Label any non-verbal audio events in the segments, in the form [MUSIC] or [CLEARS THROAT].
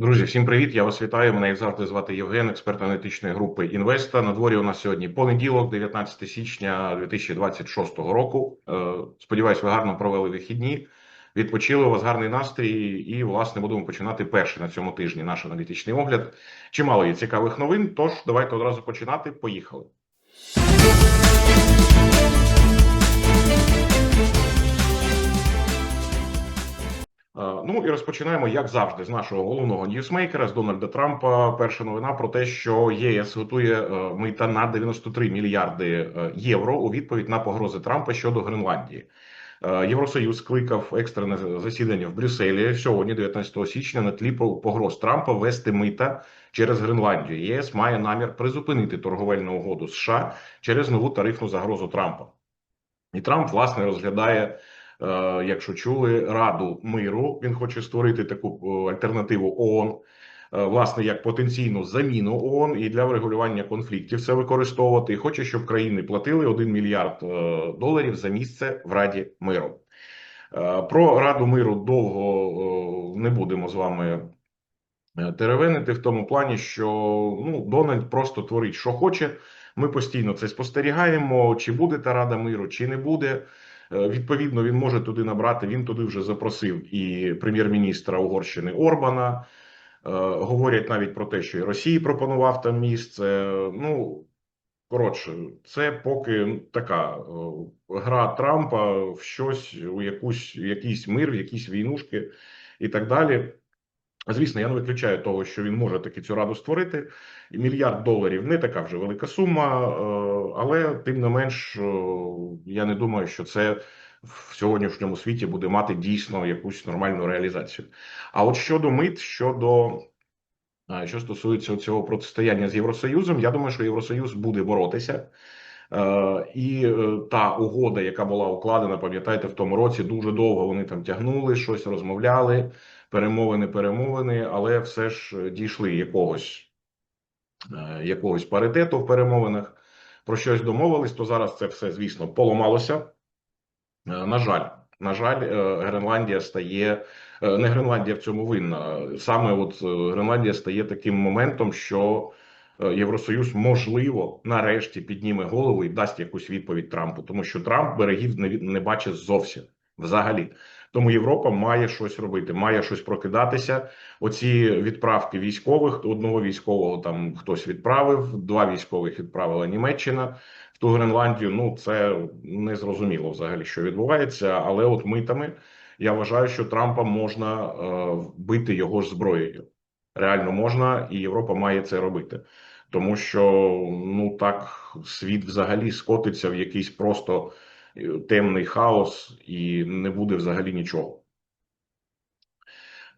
Друзі, всім привіт! Я вас вітаю. Мене як завжди звати Євген, експерт аналітичної групи Інвеста. На дворі у нас сьогодні понеділок, 19 січня 2026 року. Е, Сподіваюсь, ви гарно провели вихідні. Відпочили у вас гарний настрій, і власне будемо починати перший на цьому тижні наш аналітичний огляд. Чимало є цікавих новин. Тож давайте одразу починати. Поїхали. Ну і розпочинаємо, як завжди, з нашого головного ньюсмейкера, з Дональда Трампа. Перша новина про те, що ЄС готує е, мита на 93 мільярди е, євро у відповідь на погрози Трампа щодо Гренландії. Е, Євросоюз скликав екстрене засідання в Брюсселі сьогодні, 19 січня, на тлі погроз Трампа ввести мита через Гренландію. ЄС має намір призупинити торговельну угоду США через нову тарифну загрозу Трампа. І Трамп власне розглядає. Е, якщо чули Раду миру, він хоче створити таку е, альтернативу ООН, е, власне, як потенційну заміну ООН і для врегулювання конфліктів це використовувати. Хоче, щоб країни платили 1 мільярд доларів за місце в Раді миру. Про Раду миру довго не будемо з вами теревенити в тому плані, що ну Дональд просто творить, що хоче. Ми постійно це спостерігаємо. Чи буде та Рада миру, чи не буде. Е, відповідно, він може туди набрати. Він туди вже запросив і прем'єр-міністра Угорщини Орбана. Е, говорять навіть про те, що і Росії пропонував там місце. Ну коротше, це поки така е, гра Трампа в щось у якусь якийсь мир, в якісь війнушки і так далі. Звісно, я не виключаю того, що він може таки цю раду створити. І мільярд доларів не така вже велика сума, е, але тим не менш, е, я не думаю, що це в сьогоднішньому світі буде мати дійсно якусь нормальну реалізацію. А от щодо мит, щодо е, що стосується цього протистояння з Євросоюзом, я думаю, що Євросоюз буде боротися. І та угода, яка була укладена, пам'ятаєте, в тому році дуже довго вони там тягнули щось, розмовляли перемовини, перемовини, але все ж дійшли якогось е, якогось паритету в перемовинах. Про щось домовились, то зараз це все, звісно, поламалося. Е, на жаль, на жаль, е, Гренландія стає не Гренландія в цьому винна. Саме от Гренландія стає таким моментом, що Євросоюз можливо нарешті підніме голову і дасть якусь відповідь Трампу, тому що Трамп берегів не, не бачить зовсім взагалі. Тому Європа має щось робити, має щось прокидатися. Оці відправки військових одного військового там хтось відправив, два військових відправила Німеччина в ту Гренландію. Ну це не зрозуміло взагалі, що відбувається. Але от митами я вважаю, що Трампа можна е, бити його ж зброєю. Реально можна, і Європа має це робити. Тому що ну так світ взагалі скотиться в якийсь просто темний хаос і не буде взагалі нічого.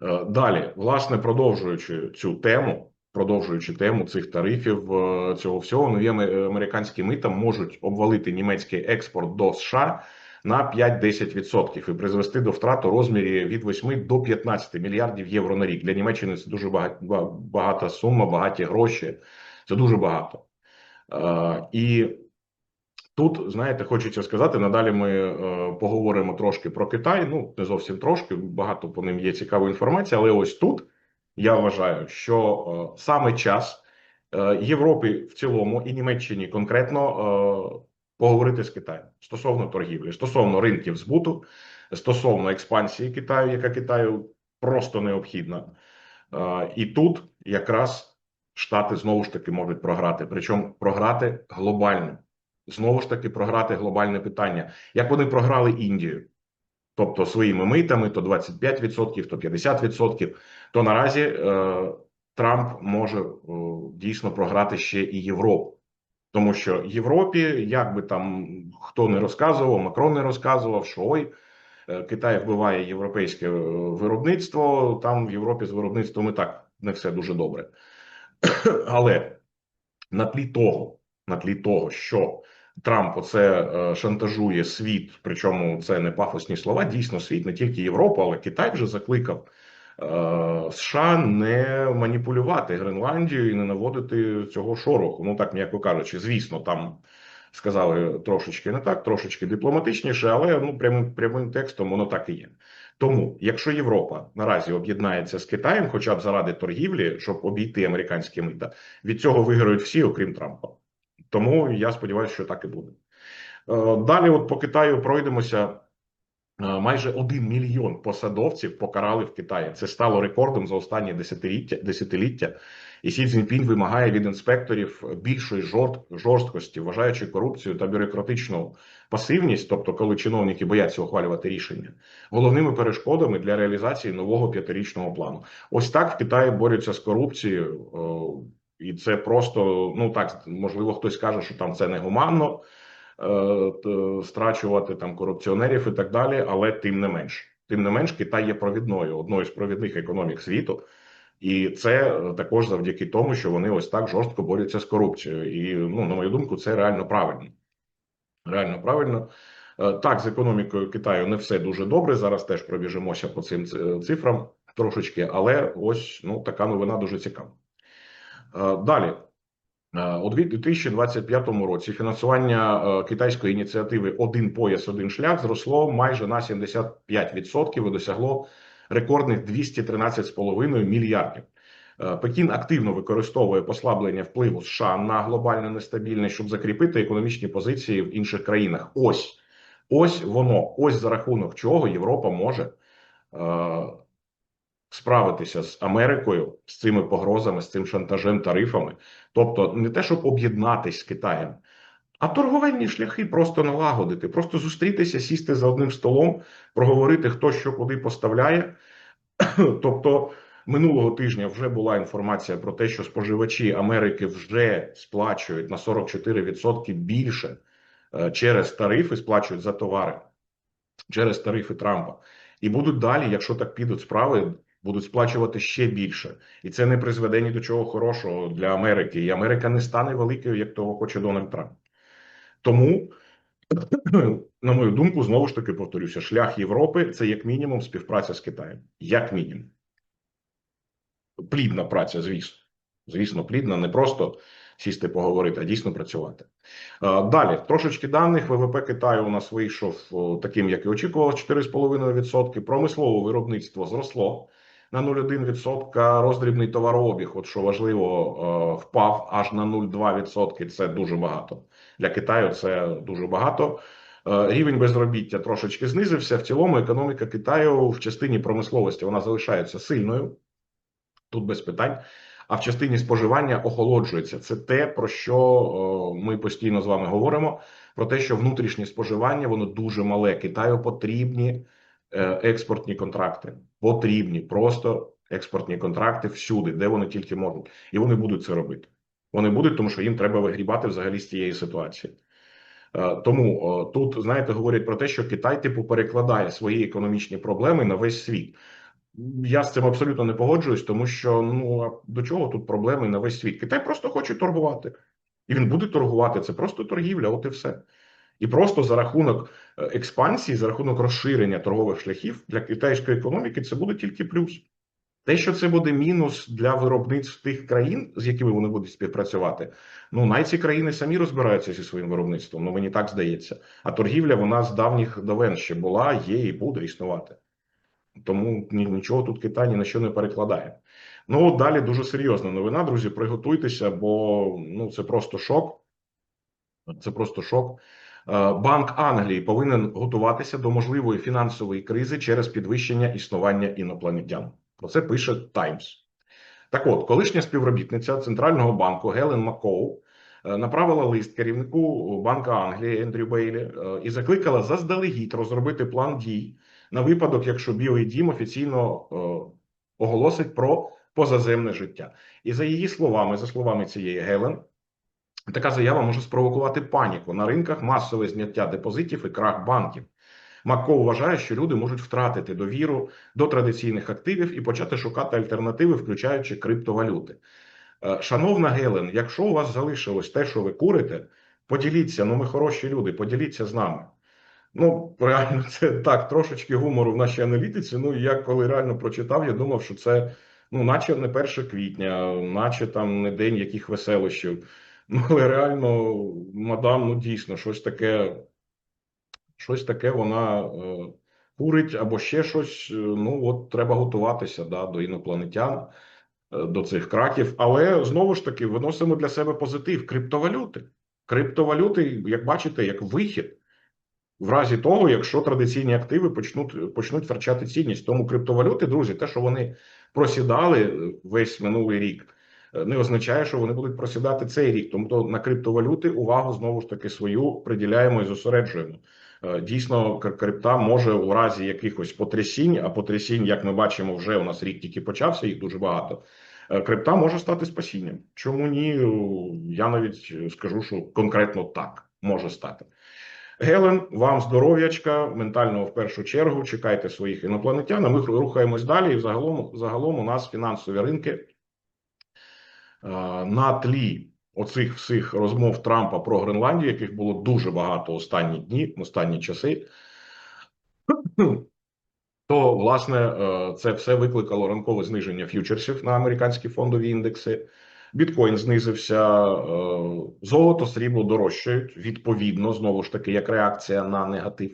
Е, далі, власне, продовжуючи цю тему, продовжуючи тему цих тарифів, е, цього всього, нові американські мита можуть обвалити німецький експорт до США на 5-10% і призвести до втрат у розмірі від 8 до 15 мільярдів євро на рік. Для Німеччини це дуже багата сума, багаті гроші. Це дуже багато. Е, і Тут, знаєте, хочеться сказати, надалі ми е, поговоримо трошки про Китай. Ну, не зовсім трошки, багато по ним є цікава інформація, але ось тут я вважаю, що е, саме час Європі в цілому і Німеччині конкретно поговорити з Китаєм. Стосовно торгівлі, стосовно ринків збуту, стосовно експансії Китаю, яка Китаю просто необхідна. І тут якраз Штати знову ж таки можуть програти, причому програти глобально. Знову ж таки програти глобальне питання, як вони програли Індію, тобто своїми митами, то 25%, то 50%, то наразі е, Трамп може е, дійсно програти ще і Європу. Тому що Європі, як би там хто не розказував, Макрон не розказував, що ой, е, Китай вбиває європейське е, виробництво. Там в Європі з виробництвом і так не все дуже добре. [COUGHS] Але на тлі того, на тлі того, що Трамп оце е, шантажує світ, причому це не пафосні слова. Дійсно, світ не тільки Європа, але Китай вже закликав США не маніпулювати Гренландію і не наводити цього шороху. Ну так м'яко кажучи, звісно, там сказали трошечки не так, трошечки дипломатичніше, але ну прямим прямим текстом воно так і є. Тому, якщо Європа наразі об'єднається з Китаєм, хоча б заради торгівлі, щоб обійти американські мита, від цього виграють всі, окрім Трампа. Тому я сподіваюся, що так і буде. Е, Далі, от по Китаю пройдемося. Е, Майже один мільйон посадовців покарали в Китаї. Це стало рекордом за останні десятиліття. десятиліття. І Сі Цзіньпінь вимагає від інспекторів більшої жорст, жорсткості, вважаючи корупцію та бюрократичну пасивність, тобто коли чиновники бояться ухвалювати рішення, головними перешкодами для реалізації нового п'ятирічного плану. Ось так в Китаї борються з корупцією, і це просто ну так можливо, хтось каже, що там це негуманно е, страчувати там корупціонерів і так далі, але тим не менш, тим не менш, Китай є провідною, одною з провідних економік світу. І це е, також завдяки тому, що вони ось так жорстко борються з корупцією. І ну, на мою думку, це реально правильно. Реально правильно. Е, Так, з економікою Китаю не все дуже добре. Зараз теж пробіжимося по цим цифрам трошечки, але ось ну така новина дуже цікава. Е, Далі. Е, У 2025 році фінансування е, китайської ініціативи Один пояс, один шлях зросло майже на 75% і досягло рекордних 213,5 мільярдів. Е, Пекін активно використовує послаблення впливу США на глобальну нестабільність, щоб закріпити економічні позиції в інших країнах. Ось ось воно, ось за рахунок чого Європа може справитися з Америкою, з цими погрозами, з цим шантажем, тарифами. Тобто, не те, щоб об'єднатись з Китаєм, а торговельні шляхи просто налагодити, просто зустрітися, сісти за одним столом, проговорити, хто що куди поставляє. [CLEARS THROAT] Тобто, минулого тижня вже була інформація про те, що споживачі Америки вже сплачують на 44% більше е, через тарифи, сплачують за товари через тарифи Трампа. І будуть далі, якщо так підуть справи, будуть сплачувати ще більше, і це не призведе ні до чого хорошого для Америки. І Америка не стане великою, як того хоче Дональд Трамп. Тому, [CLEARS THROAT] на мою думку, знову ж таки повторюся, шлях Європи це як мінімум співпраця з Китаєм. Як мінімум. Плідна праця, звісно. Звісно, плідна, не просто сісти поговорити, а дійсно працювати. Е, Далі трошечки даних. ВВП Китаю у нас вийшов таким, як і очікувалось, 4,5%. Промислове виробництво зросло на 0,1%. Роздрібний товарообіг, от що важливо, е, впав аж на 0,2%. Це дуже багато. Для Китаю це дуже багато. Е, Рівень безробіття трошечки знизився. В цілому економіка Китаю в частині промисловості вона залишається сильною. Тут без питань. А в частині споживання охолоджується. Це те, про що ми постійно з вами говоримо: про те, що внутрішнє споживання воно дуже мале. Китаю потрібні е, експортні контракти. Потрібні просто експортні контракти всюди, де вони тільки можуть, і вони будуть це робити. Вони будуть, тому що їм треба вигрібати взагалі з цієї ситуації. Е, Тому тут знаєте, говорять про те, що Китай типу перекладає свої економічні проблеми на весь світ. Я з цим абсолютно не погоджуюсь, тому що ну а до чого тут проблеми на весь світ? Китай просто хоче торгувати, і він буде торгувати. Це просто торгівля, от і все. І просто за рахунок е, експансії, за рахунок розширення торгових шляхів для китайської економіки, це буде тільки плюс. Те, що це буде мінус для виробництв тих країн, з якими вони будуть співпрацювати, ну най ці країни самі розбираються зі своїм виробництвом. Ну мені так здається. А торгівля вона з давніх давен ще була, є і буде існувати. Тому нічого тут Китай ні на що не перекладає. Ну далі дуже серйозна новина, друзі. Приготуйтеся, бо ну це просто шок. Це просто шок. Е, Банк Англії повинен готуватися до можливої фінансової кризи через підвищення існування інопланетян. Про це пише Таймс. Так от, колишня співробітниця центрального банку Гелен Маккоу е, направила лист керівнику Банка Англії Ендрю Бейлі е, і закликала заздалегідь розробити план дій на випадок, якщо Білий Дім офіційно оголосить про позаземне життя. І за її словами, за словами цієї Гелен, така заява може спровокувати паніку на ринках, масове зняття депозитів і крах банків. Макко вважає, що люди можуть втратити довіру до традиційних активів і почати шукати альтернативи, включаючи криптовалюти. Е, Шановна Гелен, якщо у вас залишилось те, що ви курите, поділіться, ну ми хороші люди, поділіться з нами. Ну, реально, це так, трошечки гумору в нашій аналітиці. Ну, я коли реально прочитав, я думав, що це, ну, наче не 1 квітня, наче там не день яких веселощів. Ну, але реально, мадам, ну дійсно, щось таке, щось таке вона е, курить або ще щось. е, Ну от треба готуватися да, до інопланетян, е, до цих краків. Але знову ж таки виносимо для себе позитив криптовалюти. Криптовалюти, як бачите, як вихід. В разі того, якщо традиційні активи почнуть почнуть втрачати цінність, тому криптовалюти, друзі, те, що вони просідали весь минулий рік, е, не означає, що вони будуть просідати цей рік. Тому то на криптовалюти увагу знову ж таки свою приділяємо і зосереджуємо. Е, Дійсно, крипта може у разі якихось потрясінь, а потрясінь, як ми бачимо, вже у нас рік тільки почався, їх дуже багато. е, Крипта може стати спасінням. Чому ні? Е, Я навіть е, скажу, що конкретно так може стати. Гелен, вам здоров'ячка, ментального в першу чергу. Чекайте своїх інопланетян. Ми рухаємось далі. І загалом, загалом у нас фінансові ринки е, на тлі оцих всіх розмов Трампа про Гренландію, яких було дуже багато останні дні, останні часи. [CLEARS THROAT] То, власне, е, це все викликало ранкове зниження ф'ючерсів на американські фондові індекси. Біткоін знизився, е, золото, срібло дорожчають відповідно, знову ж таки, як реакція на негатив.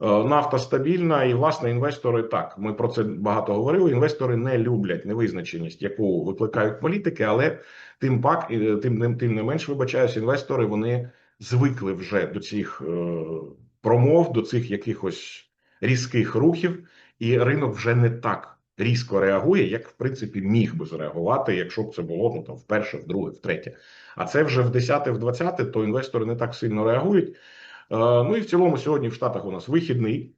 Е, Нафта стабільна, і власне інвестори так. Ми про це багато говорили. Інвестори не люблять невизначеність, яку викликають політики, але тим пак, е, тим тим не менш, вибачаюсь, інвестори вони звикли вже до цих е, промов, до цих якихось різких рухів, і ринок вже не так різко реагує, як в принципі міг би зреагувати, якщо б це було ну там вперше, вдруге, втретє. А це вже в 10 в 20 то інвестори не так сильно реагують. Е, Ну і в цілому сьогодні в Штатах у нас вихідний.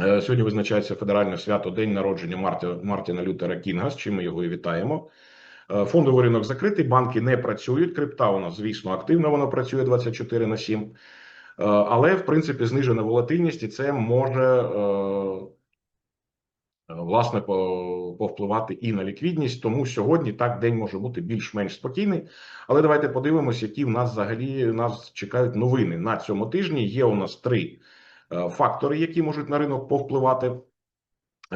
Е, Сьогодні визначається федеральне свято День народження Марти, Мартіна Лютера Кінга, з чим ми його і вітаємо. Е, Фондовий ринок закритий, банки не працюють. Крипта у нас, звісно, активно вона працює 24 на 7. Е, Але, в принципі, знижена волатильність, і це може власне по- повпливати і на ліквідність. Тому сьогодні так день може бути більш-менш спокійний. Але давайте подивимося, які в нас взагалі нас чекають новини на цьому тижні. Є у нас три е, фактори, які можуть на ринок повпливати.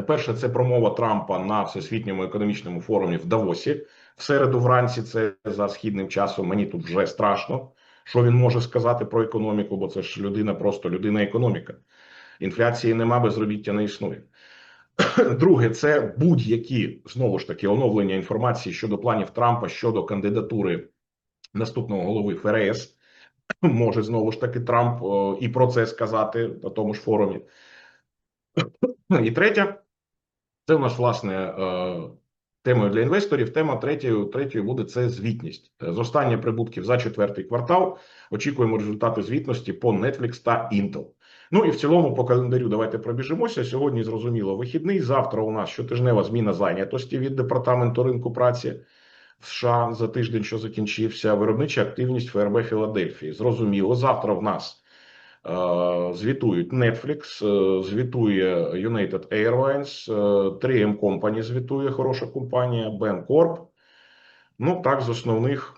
Перше, це промова Трампа на всесвітньому економічному форумі в Давосі в середу вранці. Це за східним часом. Мені тут вже страшно, що він може сказати про економіку, бо це ж людина, просто людина економіка. Інфляції нема, безробіття не існує. [COUGHS] Друге, це будь-які знову ж таки оновлення інформації щодо планів Трампа щодо кандидатури наступного голови ФРС. [COUGHS] Може знову ж таки Трамп і про це сказати на тому ж форумі. [COUGHS] І третє, це у нас власне е, темою для інвесторів. Тема третьою, третьою буде це звітність. Зростання прибутків за четвертий квартал. Очікуємо результати звітності по Netflix та Intel. Ну і в цілому по календарю давайте пробіжимося. Сьогодні зрозуміло вихідний. Завтра у нас щотижнева зміна зайнятості від департаменту ринку праці в США за тиждень, що закінчився. Виробнича активність ФРБ Філадельфії. Зрозуміло. Завтра в нас е, звітують Netflix, е, звітує United Airlines, е, 3M Company звітує хороша компанія, Bancorp. Ну так, з основних.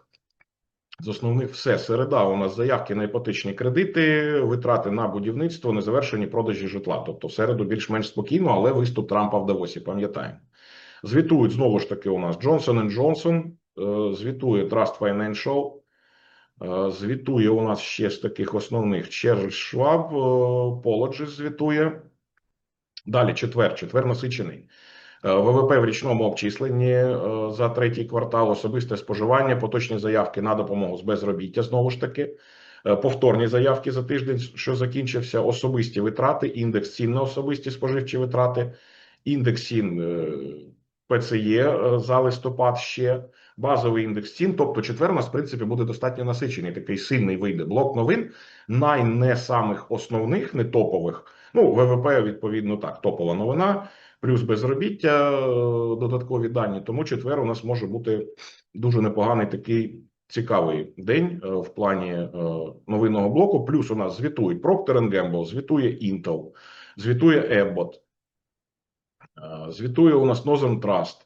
З основних все середа. У нас заявки на іпотечні кредити, витрати на будівництво, незавершені продажі житла. Тобто, в середу більш-менш спокійно, але виступ Трампа в Давосі, пам'ятаємо. Звітують знову ж таки. У нас Johnson Johnson, е, звітує Trust Financial, е, звітує у нас ще з таких основних Charles Schwab, е, звітує. Далі четвер, четвер насичений. Е, ВВП в річному обчисленні е, за третій квартал, особисте споживання, поточні заявки на допомогу з безробіття. Знову ж таки, Е, повторні заявки за тиждень, що закінчився, особисті витрати, індекс цін на особисті споживчі витрати, індекс цін ПЦЄ за листопад ще, базовий індекс цін. Тобто, четвер у нас в принципі буде достатньо насичений. Такий сильний вийде блок новин. Найне самих основних, не топових. Ну, ВВП, відповідно, так, топова новина плюс безробіття, е, додаткові дані. Тому четвер у нас може бути дуже непоганий такий цікавий день е, в плані е, новинного блоку. Плюс у нас звітують Procter Gamble, звітує Intel, звітує Abbott, звітує у нас Northern Trust,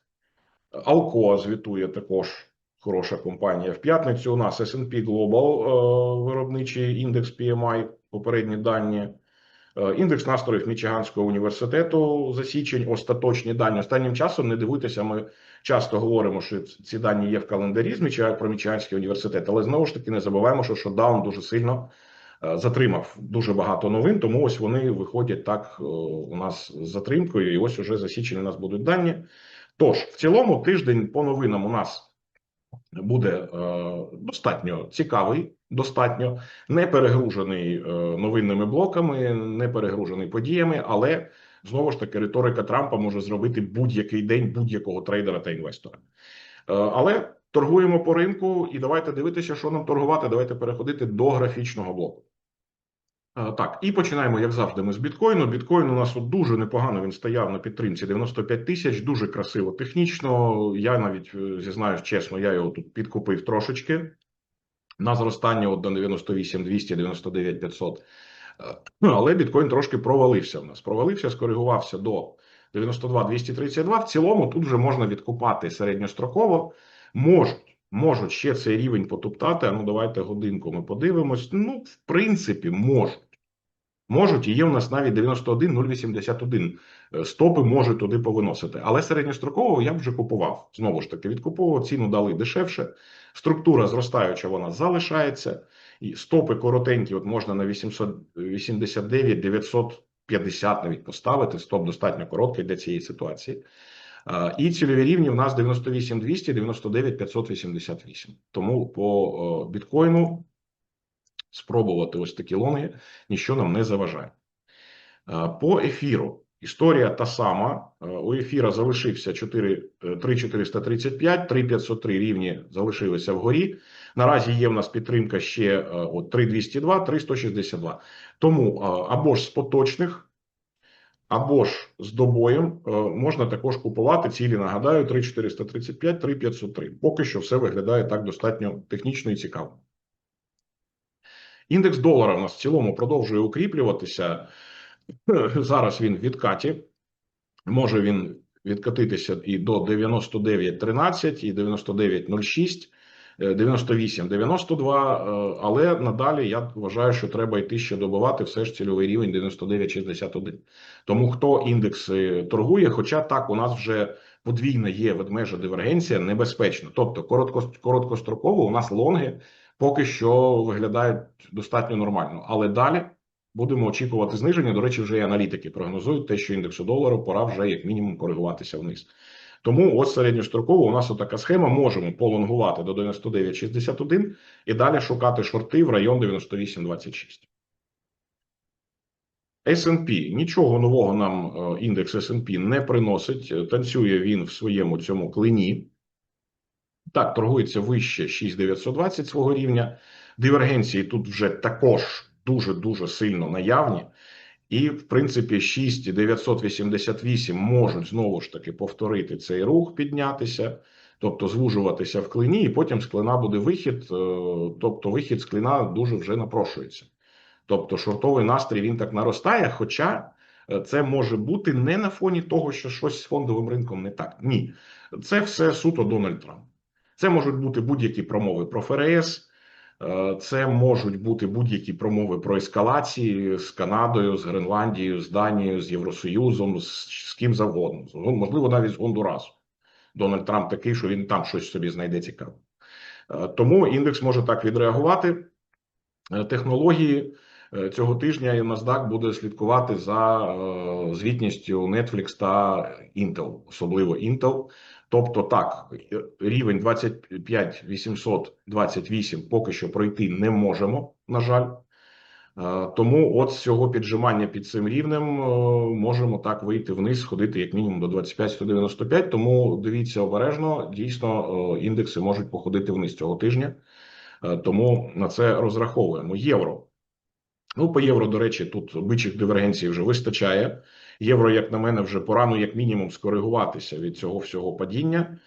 Alcoa звітує також. Хороша компанія. В п'ятницю у нас S&P Global, виробничий індекс PMI, попередні дані. Е, Індекс настроїв Мічиганського університету за січень, остаточні дані. Останнім часом не дивуйтеся, ми часто говоримо, що ці дані є в календарі з про Мічиганський університет, але знову ж таки не забуваємо, що шодаун дуже сильно е, затримав дуже багато новин, тому ось вони виходять так е, у нас з затримкою, і ось уже за січень у нас будуть дані. Тож, в цілому, тиждень по новинам у нас буде е, достатньо цікавий, достатньо не перегружений е, новинними блоками, не перегружений подіями, але знову ж таки риторика Трампа може зробити будь-який день будь-якого трейдера та інвестора. Е, але торгуємо по ринку, і давайте дивитися, що нам торгувати. Давайте переходити до графічного блоку. Е, Так, і починаємо, як завжди, ми з біткоїну. Біткоін у нас дуже непогано він стояв на підтримці 95 тисяч, дуже красиво технічно. Я навіть е, зізнаюсь чесно, я його тут підкупив трошечки на зростання от до 98 200, 99 500. Е, Ну, але біткоін трошки провалився в нас. Провалився, скоригувався до 92 232. В цілому тут вже можна відкупати середньостроково. Можуть, можуть ще цей рівень потоптати. А ну давайте годинку ми подивимось. Ну, в принципі, можуть. Можуть, і є у нас навіть 91 081 Е, стопи можуть туди повиносити. Але середньостроково я б вже купував. Знову ж таки, відкуповував, ціну дали дешевше. Структура зростаюча, вона залишається. І стопи коротенькі, от можна на 889, 950 навіть поставити. Стоп достатньо короткий для цієї ситуації. І цільові рівні в нас 98 200, 99 588. Тому по біткоїну спробувати ось такі лонги ніщо нам не заважає. Е, По ефіру історія та сама. Е, У ефіра залишився 4, е, 3435, 3503 рівні залишилися вгорі. Наразі є в нас підтримка ще е, от 3202, 3162. Тому е, або ж з поточних, або ж з добоєм е, можна також купувати цілі. Нагадаю, 3435, 3503. Поки що все виглядає так достатньо технічно і цікаво. Індекс долара в нас в цілому продовжує укріплюватися. [CLEARS THROAT] Зараз він в відкаті. Може він відкатитися і до 99.13, і 99.06, е, 98.92, е, але надалі я вважаю, що треба йти ще добивати все ж цільовий рівень 99.61. Тому хто індекси торгує, хоча так у нас вже подвійна є ведмежа дивергенція, небезпечно. Тобто коротко, короткостроково у нас лонги поки що виглядають достатньо нормально, але далі будемо очікувати зниження. До речі, вже і аналітики прогнозують те, що індексу долару пора вже як мінімум коригуватися вниз. Тому ось середньостроково у нас отака схема. Можемо полонгувати до 99,61 і далі шукати шорти в район 98,26. S&P. Нічого нового нам е, індекс S&P не приносить. Танцює він в своєму цьому клині. Так, торгується вище 6920 свого рівня. Дивергенції тут вже також дуже-дуже сильно наявні. І, в принципі, 6988 можуть знову ж таки повторити цей рух, піднятися, тобто звужуватися в клині, і потім з клина буде вихід. е, Тобто, вихід з клина дуже вже напрошується. Тобто, шортовий настрій він так наростає, хоча е, це може бути не на фоні того, що щось з фондовим ринком не так. Ні, це все суто Дональд Трамп. Це можуть бути будь-які промови про ФРС, це можуть бути будь-які промови про ескалації з Канадою, з Гренландією, з Данією, з Євросоюзом, з, з ким завгодно. Можливо, навіть з Гондурасом. Дональд Трамп такий, що він там щось собі знайде цікаве. Е, Тому індекс може так відреагувати. Е, Технології е, цього тижня і NASDAQ буде слідкувати за е, звітністю Netflix та Intel, особливо Intel. Тобто, так, рівень 25 828 поки що пройти не можемо, на жаль. Е, Тому от з цього піджимання під цим рівнем е, можемо так вийти вниз, сходити як мінімум до 25-195. Тому дивіться обережно, дійсно е, індекси можуть походити вниз цього тижня. Тому на це розраховуємо. Євро. Ну, по євро, до речі, тут бичих дивергенцій вже вистачає. Євро, як на мене, вже пора, ну, як мінімум, скоригуватися від цього всього падіння.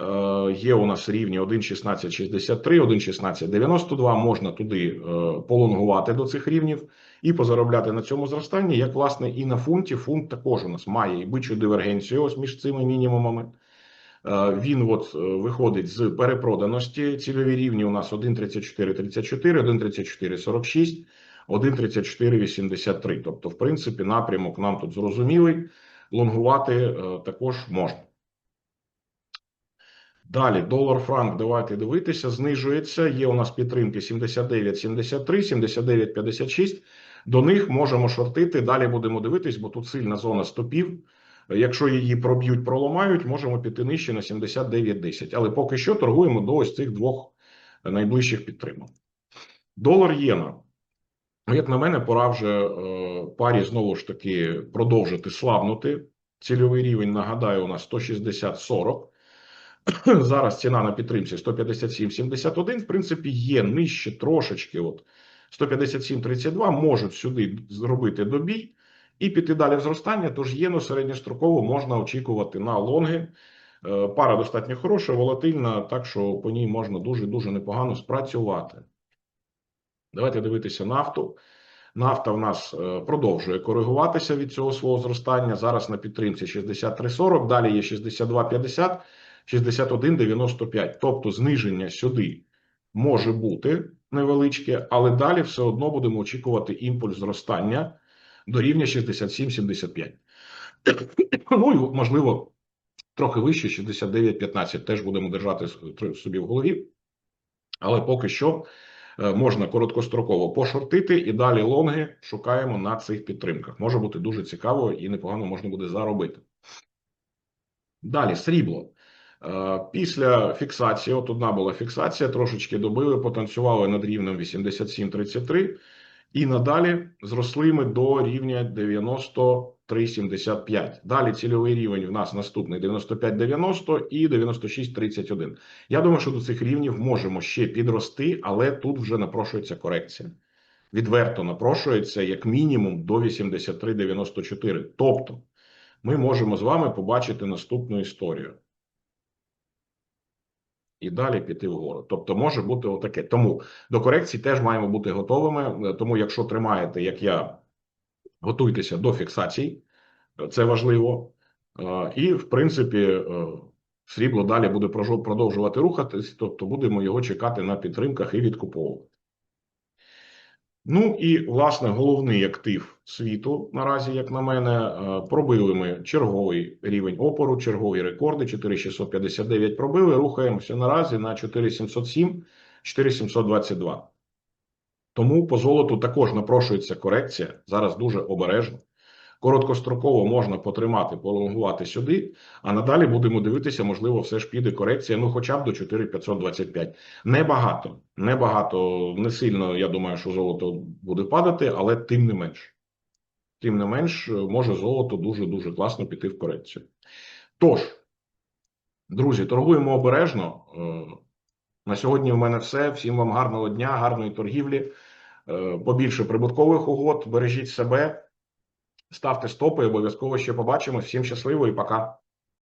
Е, є у нас рівні 1,1663, 1,1692. Можна туди е, полонгувати до цих рівнів і позаробляти на цьому зростанні. Як, власне, і на фунті. Фунт також у нас має і бичу дивергенцію ось між цими мінімумами. Е, Він от виходить з перепроданості. Цільові рівні у нас 1,3434, 1,3446, 1,3483. Тобто, в принципі, напрямок нам тут зрозумілий. Лонгувати е, також можна. Далі долар франк. Давайте дивитися. Знижується. Є у нас підтримки 79,73, 79,56. До них можемо шортити. Далі будемо дивитись, бо тут сильна зона стопів. Якщо її проб'ють, проламають, можемо піти нижче на 79,10. Але поки що торгуємо до ось цих двох найближчих підтримок. Долар єна. Ну, Як на мене, пора вже е, парі знову ж таки продовжити слабнути. Цільовий рівень, нагадаю, у нас 160,40. [CLEARS THROAT] Зараз ціна на підтримці 157,71. В принципі, є нижче трошечки. От 157,32 можуть сюди зробити добій і піти далі в зростання. Тож єну середньостроково можна очікувати на лонги. Е, Пара достатньо хороша, волатильна, так що по ній можна дуже-дуже непогано спрацювати. Давайте дивитися нафту. Нафта в нас е, продовжує коригуватися від цього свого зростання. Зараз на підтримці 63,40, далі є 62,50, 61,95. Тобто зниження сюди може бути невеличке, але далі все одно будемо очікувати імпульс зростання до рівня 67,75. [CLEARS THROAT] Ну і можливо трохи вище 69,15 теж будемо держати собі в голові. Але поки що можна короткостроково пошортити і далі лонги шукаємо на цих підтримках. Може бути дуже цікаво і непогано можна буде заробити. Далі срібло. Е, Після фіксації, от одна була фіксація, трошечки добили, потанцювали над рівнем 87,33 і надалі зросли ми до рівня 93,75. Далі цільовий рівень в нас наступний 95,90 і 96,31. Я думаю, що до цих рівнів можемо ще підрости, але тут вже напрошується корекція. Відверто напрошується як мінімум до 83,94. Тобто ми можемо з вами побачити наступну історію. І далі піти вгору. Тобто може бути отаке. Тому до корекції теж маємо бути готовими. Тому, якщо тримаєте, як я, готуйтеся до фіксацій, це важливо. І, в принципі, е, срібло далі буде продовжувати рухатись, тобто будемо його чекати на підтримках і відкуповувати. Ну і власне головний актив світу наразі, як на мене, е, пробили ми черговий рівень опору, чергові рекорди. 4659 пробили. Рухаємося наразі на 4707, 4722. Тому по золоту також напрошується корекція. Зараз дуже обережно. Короткостроково можна потримати, пролонгувати сюди, а надалі будемо дивитися, можливо, все ж піде корекція, ну хоча б до 4525. Небагато, небагато, не сильно, я думаю, що золото буде падати, але тим не менш. Тим не менш, може золото дуже-дуже класно піти в корекцію. Тож, друзі, торгуємо обережно. Е, На сьогодні в мене все. Всім вам гарного дня, гарної торгівлі, побільше прибуткових угод. Бережіть себе. Ставте стопи, обов'язково ще побачимо. Всім щасливо і пока.